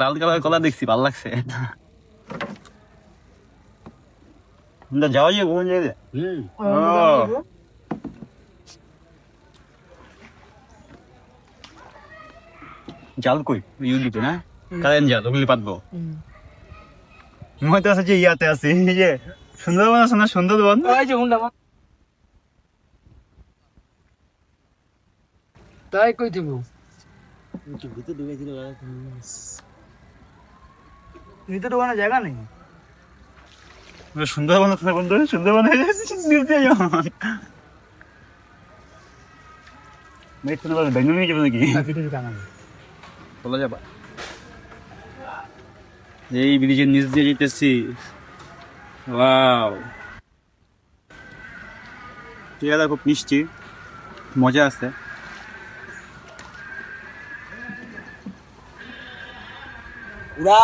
লাল colour কলা দেখছি ভালো লাগছে। যাওয়া যাবে কোন জায়গায়? জাল কই? ইউনিটে না? কারেন্ট জাল ওগুলি পাতবো। মনে আছে যে ইয়াতে আছে যে সুন্দরবন আছে না সুন্দরবন? ওই যে হুন্ডা তাই কই দিব? ভিতরে ঢোকানোর জায়গা নেই। সুন্দরবন আছে না বন্ধু সুন্দরবন হয়ে যাচ্ছে নিউজে যেমন মেট সুন্দরবন বেঙ্গল নিয়ে যাবে নাকি? নেই বলা যাবা। এই ব্রিজের নিচ দিয়ে যেতেছি। ওয়াও। খুব মিষ্টি। মজা আছে। উড়া!